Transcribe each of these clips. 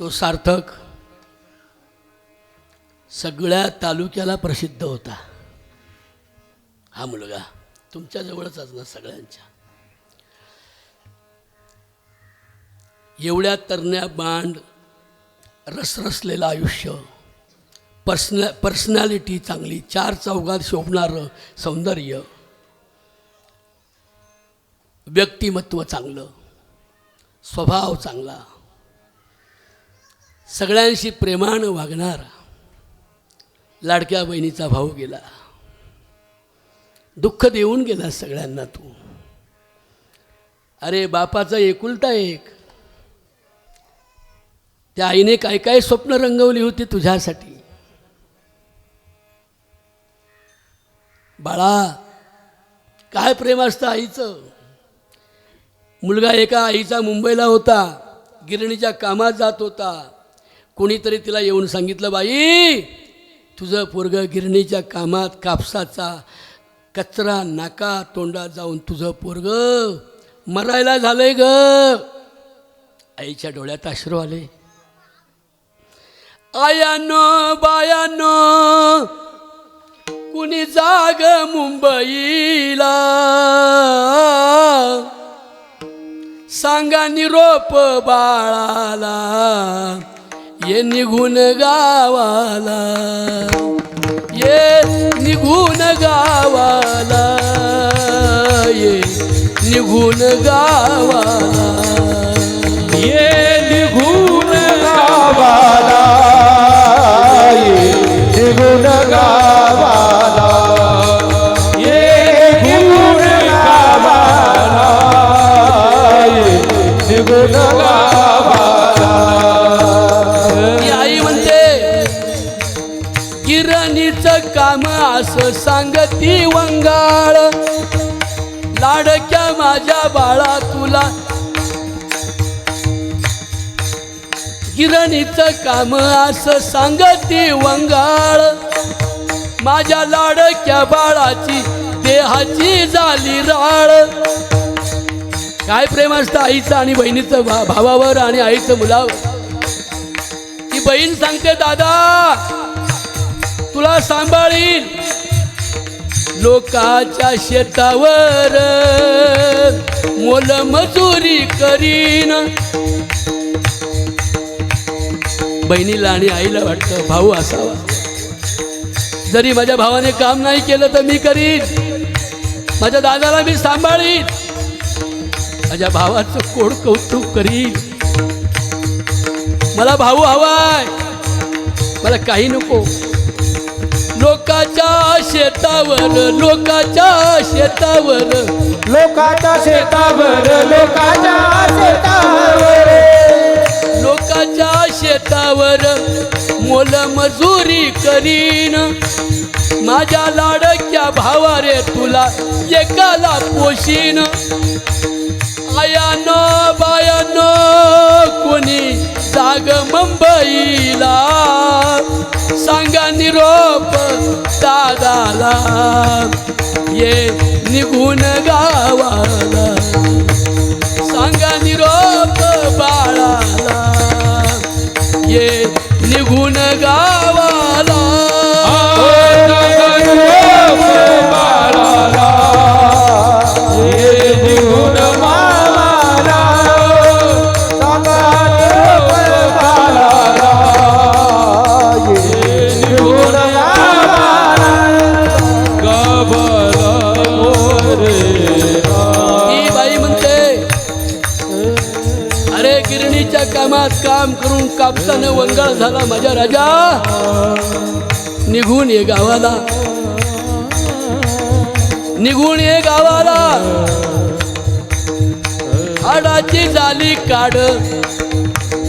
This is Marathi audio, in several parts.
तो सार्थक सगळ्या तालुक्याला प्रसिद्ध होता. हा मुलगा तुमच्या जवळच असणार सगळ्यांच्या. एवढ्या तरण्या बांड रसरसलेलं आयुष्य पर्सनॅ पर्सनॅलिटी चांगली चार चौघात शोभणारं सौंदर्य व्यक्तिमत्व चांगलं स्वभाव चांगला सगळ्यांशी प्रेमानं वागणार लाडक्या बहिणीचा भाऊ गेला. दुःख देऊन गेला सगळ्यांना तू. अरे बापाचा एकुलता एक. त्या आईने काय काय स्वप्न रंगवली होती तुझ्यासाठी? बाळा काय प्रेम असतं आईचं? मुलगा एका आईचा मुंबईला होता गिरणीच्या कामात जात होता. कोणीतरी तिला येऊन सांगितलं बाई तुझं पोरग गिरणीच्या कामात कापसाचा कचरा नाका तोंडात जाऊन तुझं पोरग मरायला झालंय ग. आईच्या डोळ्यात अश्रू आले. आयानो बायानो कुणी जाग मुंबईला? सांगा निरोप बाळाला. ये निघून गावाला. ये निघून गावाला. ये निघून गावाला. ये निघून गावाला. ये निघून गावाला. ये निघून गावाला. ये निघून गावाला. काम सांगती वंगाळ. लाडक्या माझ्या बाळा तुला. गिरणीचं काम असं सांगती वंगाळ. माझ्या लाडक्या बाळाची देहाची झाली राळ. काय प्रेम असतं आईचं आणि बहिणीचं भा भावावर आणि आईचं मुलावर? ती बहीण सांगते दादा तुला सांभाळीन. लोकाच्या शेतावर मोल मजुरी करीन. बहिणीला आणि आईला वाटतं भाऊ असावा. जरी माझ्या भावाने काम नाही केलं तर मी करीन. माझ्या दादाला मी सांभाळीन. माझ्या भावाचं कोड कौतुक करीन. मला भाऊ हवाय. मला काही नको. लोकाच्या शेतावर लोकाच्या शेतावर. लोकाच्या शेतावर लोकाच्या शेतावर. लोकाच्या शेतावर मोल मजुरी करीन. माझ्या लाडक्या भावारे तुला एकाला पोशीन. आयानो बायानो कोणी जाग मुंबईला सांगा निरोप दादाला. ये निघून गावाला सांगा निरोप बाळाला. ये निघून गावा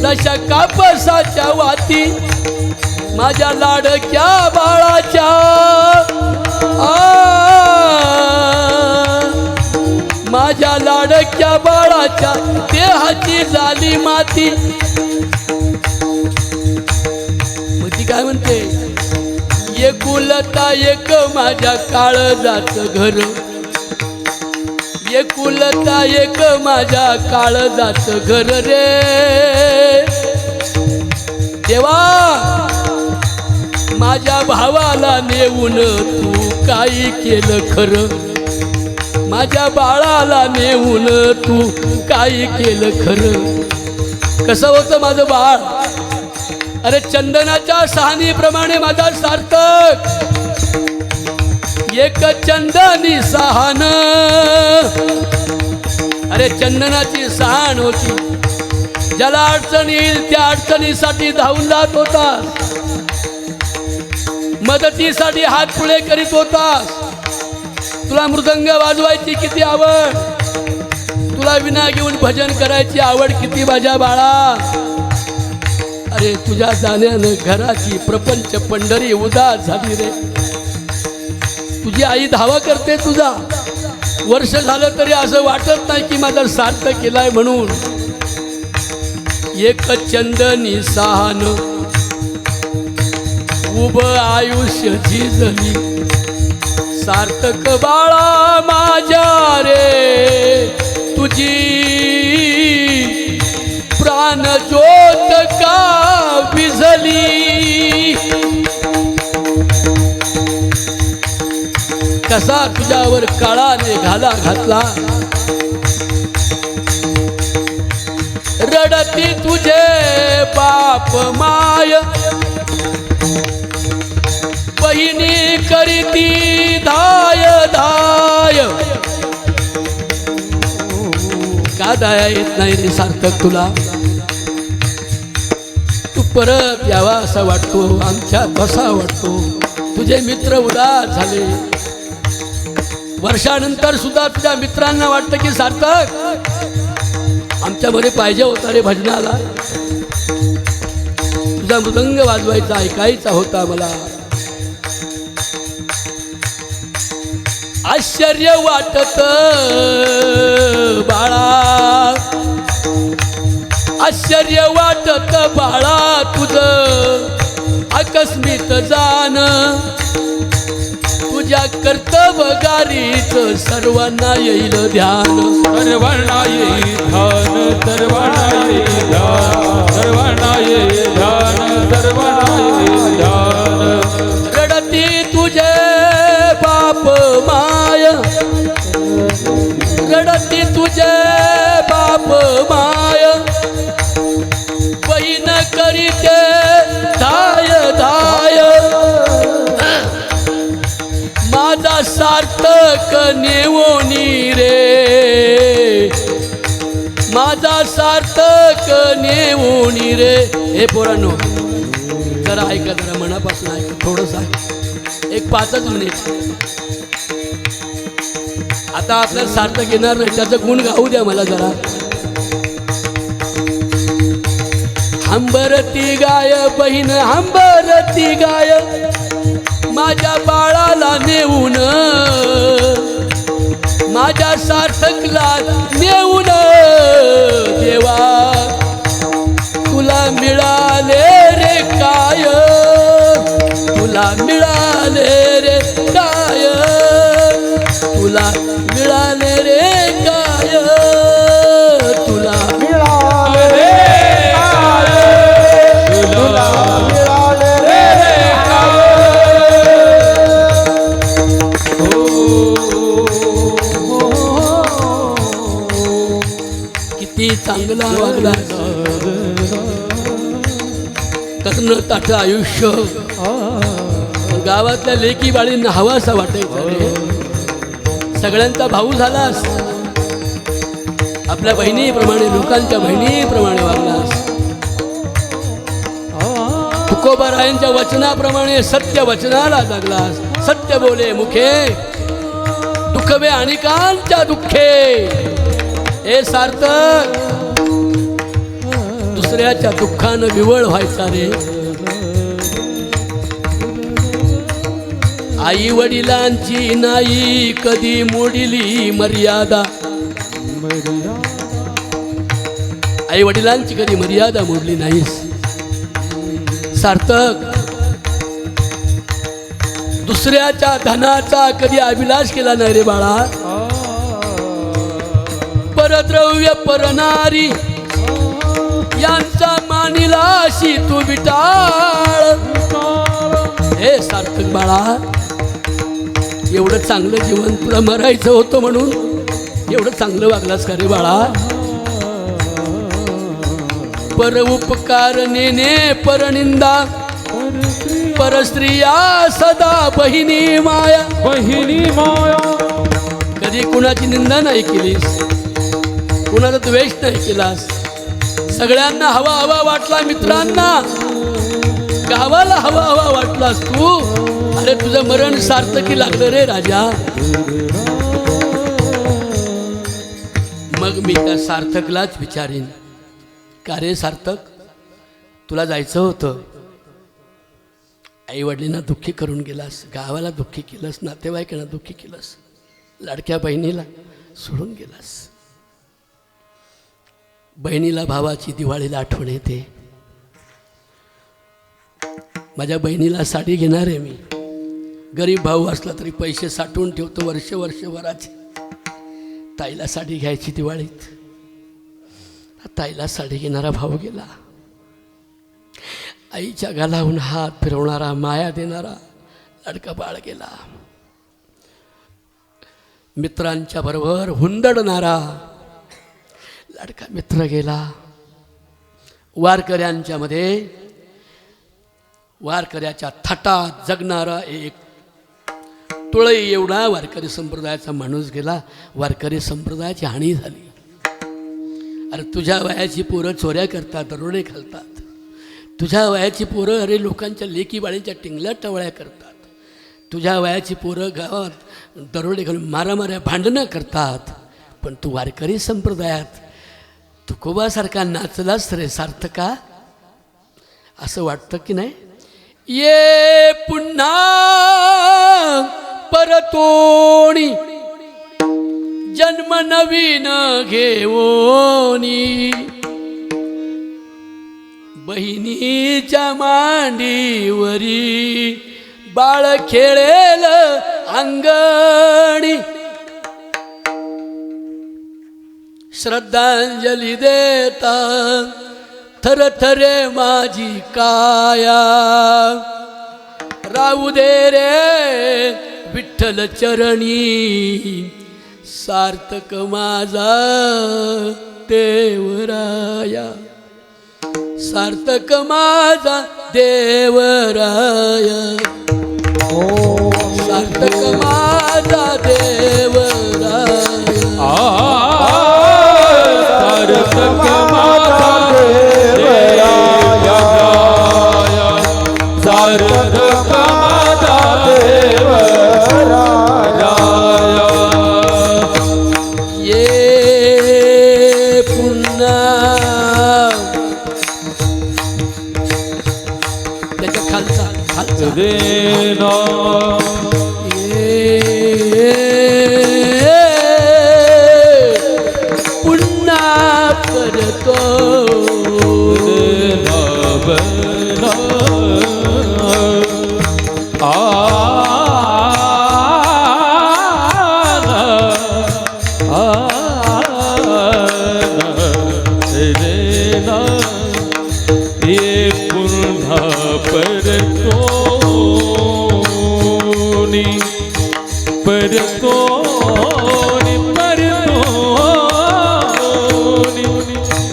तशा कापसाच्या वाती माझ्या लाडक्या बाळाच्या आ. माझ्या लाडक्या बाळाच्या देहाची झाली माती. मग ती काय म्हणते? एकुलता एक माझ्या काळजाचं घर. एकुलता एक माझ्या काळजाचं घर रे. देवा माझ्या भावाला नेऊन तू काही केलं खरं. माझ्या बाळाला नेऊन तू काही केलं खरं. कसं होतं माझं बाळ? अरे चंदनाच्या सहानीप्रमाणे माझा सार्थक. एक चंदनी सहान. अरे चंदनाची सहान होती. ज्याला अडचण येईल त्या अडचणीसाठी धावून जात होता मदतीसाठी हात पुढे करीत होतास. तुला मृदंग वाजवायची किती आवड? तुला विना घेऊन भजन करायची आवड किती माझ्या बाळा? अरे तुझ्या जाण्यानं घराची प्रपंच पंढरी उदास झाली रे. तुझी आई धावा करते तुझा. वर्ष झालं तरी असं वाटत नाही की माझा सार्थ केलाय म्हणून. एक चंदनी सहान उभ आयुष्य झिजली. सार्थक बाळा माझ्या रे तुझी प्राण ज्योत का विझली? कसा तुझ्यावर काळाने घाला घातला? रडती तुझे बाप माय. बहिणी करीती धाय धाय. का दया येत नाही रे सार्थक तुला? तू परत यावा असा वाटतो आमच्या बसा वाटतो. तुझे मित्र उदास झाले. वर्षानंतर सुद्धा तुझ्या मित्रांना वाटतं की सार्थक आमच्यामध्ये पाहिजे होता रे भजनाला. तुझा मृदंग वाजवायचा ऐकायचा होता मला. आश्चर्य वाटत बाळा. आश्चर्य वाटत बाळा तुझ. आकस्मित जाण. तुझ्या कर्तबगारीच सर्वांना येईल ध्यान. सर्वांना येई ध्यान सर्वांना येई ध्यान सर्वांना येई ध्यान सर्वांना येई ध्यान. रडती तुझे बाप माय. रडती तुझे बाप माय. बहीण करीते धाय सार्थक नेवोनी रे. माझा सार्थक नेवोनी रे. हे पोरांनो जरा ऐका जरा मनापासून ऐका थोडंसं ऐका. एक पाचच मिनिट. आता आपल्याला सार्थक येणार नाही त्याचं गुण गाऊ द्या मला जरा. हंबरती गाय बहीण हंबरती गाय. माझ्या बाळाला नेऊन. माझ्या सार्थकला नेऊन. देवा तुला मिळाले रे काय? तुला मिळाले रे काय? तुला चांगला ताट आयुष्य. गावातल्या लेकी बाळींना हवासा वाटायचा सगळ्यांचा भाऊ झालास आपल्या बहिणीप्रमाणे लोकांच्या बहिणीप्रमाणे वागलास तुकोबारायांच्या वचनाप्रमाणे सत्य वचनाला जगलास सत्य बोले मुखे दुखवे अनिकांच्या दुःखे. हे सार्थक दुसऱ्याच्या दुःखानं विवळ व्हायचा रे. आई वडिलांची नाही कधी मोडिली मर्यादा. आई वडिलांची कधी मर्यादा मोडली नाहीस सार्थक दुसऱ्याच्या धनाचा कधी अभिलाष केला नाही रे बाळा. परद्रव्य परनारी. यांचा मानिला अशी तू विटा हे सार्थक बाळा एवढं चांगलं जीवन तुला मरायचं होतं म्हणून एवढं चांगलं वागलास का रे बाळा? पर उपकार नेने परनिंदा. परस्त्रिया सदा बहिणी माया. बहिणी माया. कधी कुणाची निंदा नाही केलीस? कुणाला द्वेष नाही केलास? सगळ्यांना हवा हवा वाटला मित्रांना. गावाला हवा हवा वाटलास तू? अरे तुझं मरण सार्थकी लागलं रे राजा. मग मी त्या सार्थकलाच विचारीन. का रे सार्थक? तुला जायचं होतं. आई वडिलांना दुःखी करून गेलास. गावाला दुःखी केलंस नातेवाईकांना दुःखी केलंस. लाडक्या बहिणीला सोडून गेलास. बहिणीला भावाची दिवाळीला आठवण येते. माझ्या बहिणीला साडी घेणार आहे मी. गरीब भाऊ असला तरी पैसे साठवून ठेवतो वर्ष वर्षभराचे ताईला साडी घ्यायची दिवाळीत. ताईला साडी घेणारा भाऊ गेला. आईच्या गालाहून हात फिरवणारा माया देणारा लडका बाळ गेला. मित्रांच्या बरोबर हुंदडणारा लाडका मित्र गेला. वारकऱ्यांच्या मध्ये वारकऱ्याच्या थाटात जगणारा एक तुळई एवढा वारकरी संप्रदायाचा माणूस गेला. वारकरी संप्रदायाची हानी झाली. अरे तुझ्या वयाची पोरं चोऱ्या करतात दरोडे घालतात. तुझ्या वयाची पोरं अरे लोकांच्या लेकीबाळींच्या टिंगल्या टवळ्या करतात. तुझ्या वयाची पोरं गावात दरोडे घालून मारामाऱ्या भांडणं करतात. पण तू वारकरी संप्रदायात तुकोबासारखा नाचलास रे सार्थका असं वाटतं की नाही? ये पुन्हा परतोणी जन्म नवीन घेवोनी बहिणीच्या मांडीवरी बाळ खेळेल अंगण श्रद्धांजली देता थरथरे माझी काया। राहू दे रे विठ्ठल चरणी सार्थक माझा देवराया। सार्थक माझा देवराया। सार्थक माझा देवराया सार्थक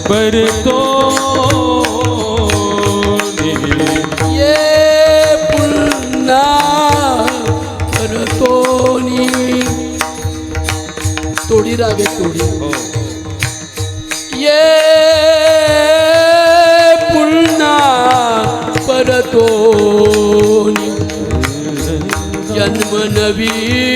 परतोनी ये पुन्हा करतोनी तोडी रागे तोडी. ये पुन्हा परतोनी जन्म नवीन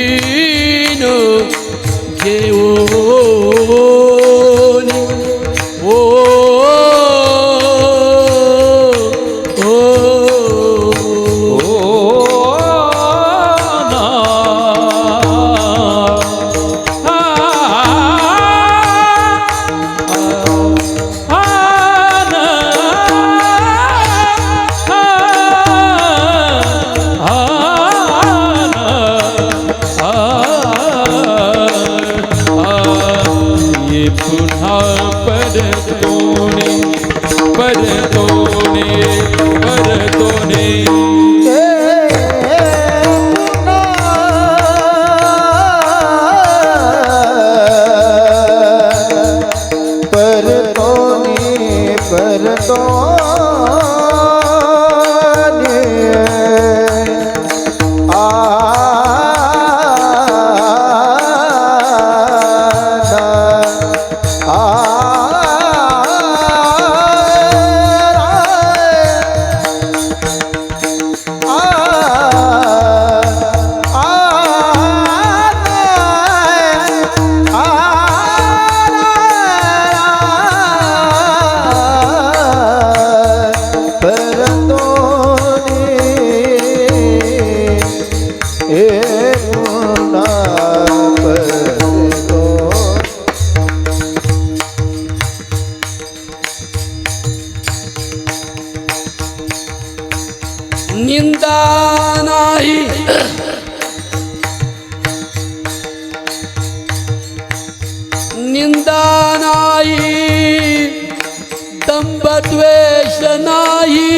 देश नाही.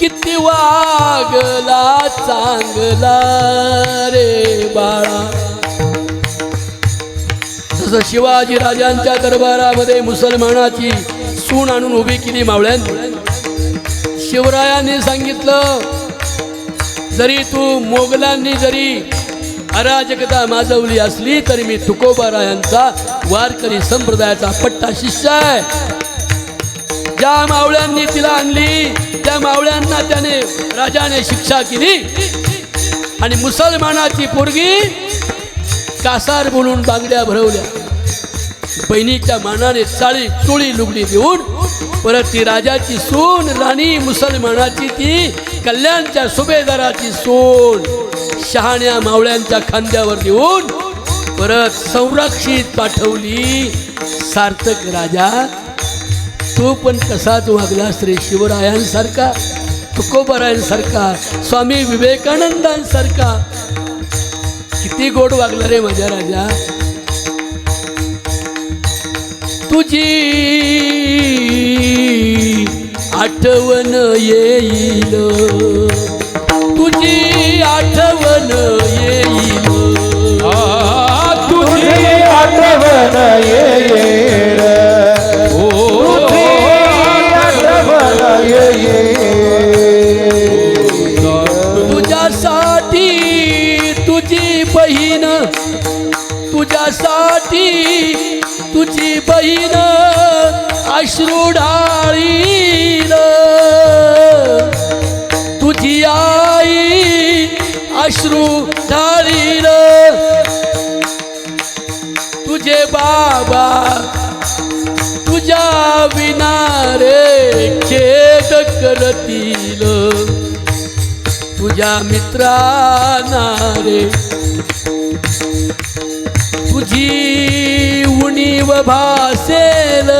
किती वागला चांगला रे बाळा. जसं शिवाजी राजांच्या दरबारामध्ये मुसलमानाची सून आणून उभी केली मावळ्यांनी. शिवरायांनी सांगितलं जरी तू मोगलांनी जरी अराजकता माजवली असली तरी मी तुकोबारायांचा वारकरी संप्रदायाचा पट्टा शिष्य आहे. ज्या मावळ्यांनी तिला आणली त्या मावळ्यांना त्याने राजाने शिक्षा केली. आणि मुसलमानाची पोरगी कासार बोलून बांगड्या भरवल्या. बहिणीच्या मानाने चाळी चोळी लुगडी देऊन परत ती राजाची सून राणी मुसलमानाची ती कल्याणच्या सुभेदाराची सून शहाण्या मावळ्यांच्या खांद्यावर देऊन परत संरक्षित पाठवली. सार्थक राजा तू पण कसाच वागला श्री शिवरायांसारखा तुकोबरायांसारखा स्वामी विवेकानंदांसारखा. किती गोड वागला रे माझ्या राजा. तुझी आठवण येईल. तुझी आठवण आठवण येईल ओ तुझ्या मित्रांना रे तुझी उणीव भासेल।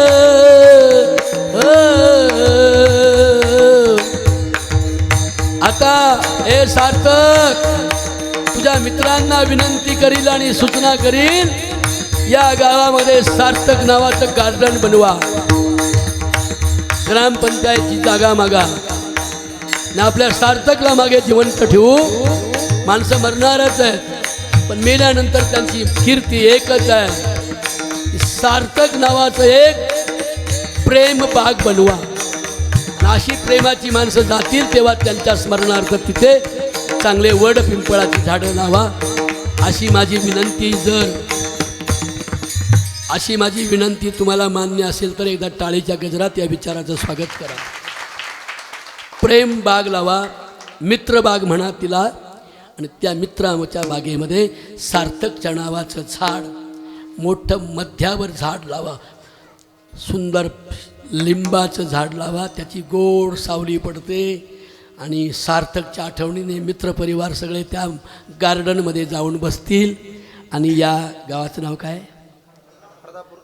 आता हे सार्थक तुझ्या मित्रांना विनंती करील आणि सूचना करील या गावामध्ये सार्थक नावाचं गार्डन बनवा. ग्रामपंचायतची जागा मागा. ना आपल्या सार्थकला मागे जिवंत ठेवू. माणसं मरणारच आहेत. पण मेल्यानंतर त्यांची कीर्ती एकच आहे. सार्थक नावाचं एक प्रेम बाग बनवा. अशी प्रेमाची माणसं जातील तेव्हा त्यांच्या स्मरणार्थ तिथे चांगले वड पिंपळाची झाडं लावा. अशी माझी विनंती जर अशी माझी विनंती तुम्हाला मान्य असेल तर एकदा टाळीच्या गजरात या विचाराचं स्वागत करा. प्रेम बाग लावा मित्र बाग म्हणा तिला. आणि त्या मित्राच्या बागेमध्ये सार्थकच्या नावाचं झाड मोठं मध्यावर झाड लावा. सुंदर लिंबाचं झाड लावा त्याची गोड सावली पडते. आणि सार्थकच्या आठवणीने मित्रपरिवार सगळे त्या गार्डनमध्ये जाऊन बसतील. आणि या गावाचं नाव काय?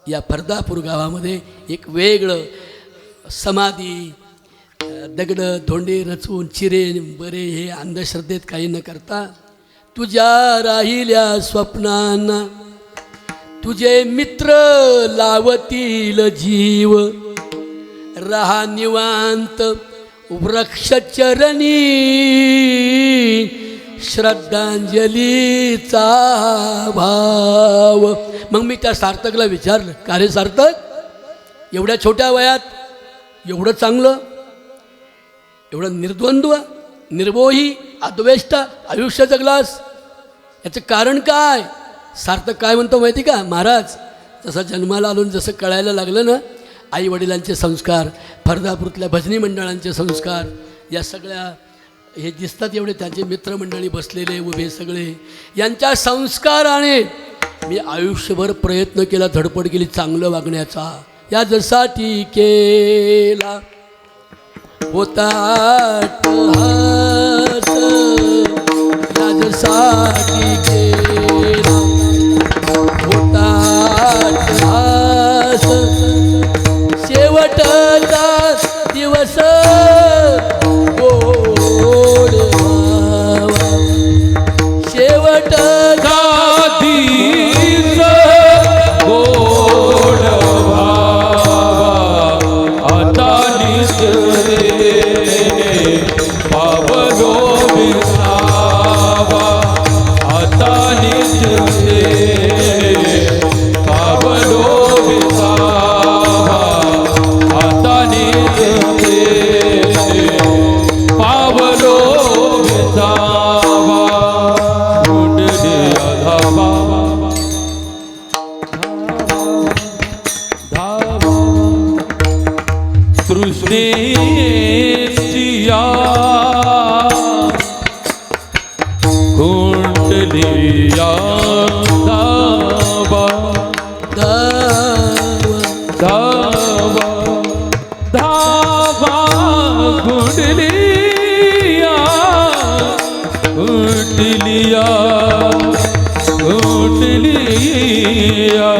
या फरदापूर गावामध्ये एक वेगळं समाधी दगडं धोंडे रचून चिरे बरे हे अंधश्रद्धेत काही न करता तुझ्या राहिल्या स्वप्नांना तुझे मित्र लावतील जीव. रहा निवांत वृक्षचरणी श्रद्धांजलीचा भाव. मग मी त्या सार्थकला विचारलं का रे सार्थक? एवढ्या छोट्या वयात एवढं चांगलं एवढं निर्द्वंद्व निर्मोही अद्वेष्ट आयुष्य जगलास याचं कारण काय? सार्थक काय म्हणतो माहिती का? महाराज जसं जन्माला आलून जसं कळायला लागलं ना आई वडिलांचे संस्कार फरदापूरतल्या भजनी मंडळांचे संस्कार या सगळ्या हे दिसतात एवढे त्यांचे मित्रमंडळी बसलेले उभे सगळे. यांच्या संस्काराने मी आयुष्यभर प्रयत्न केला धडपड केली चांगलं वागण्याचा. या जसा टी केला होता अट्टहास, याजसाठी केला রে আধাবা Yeah.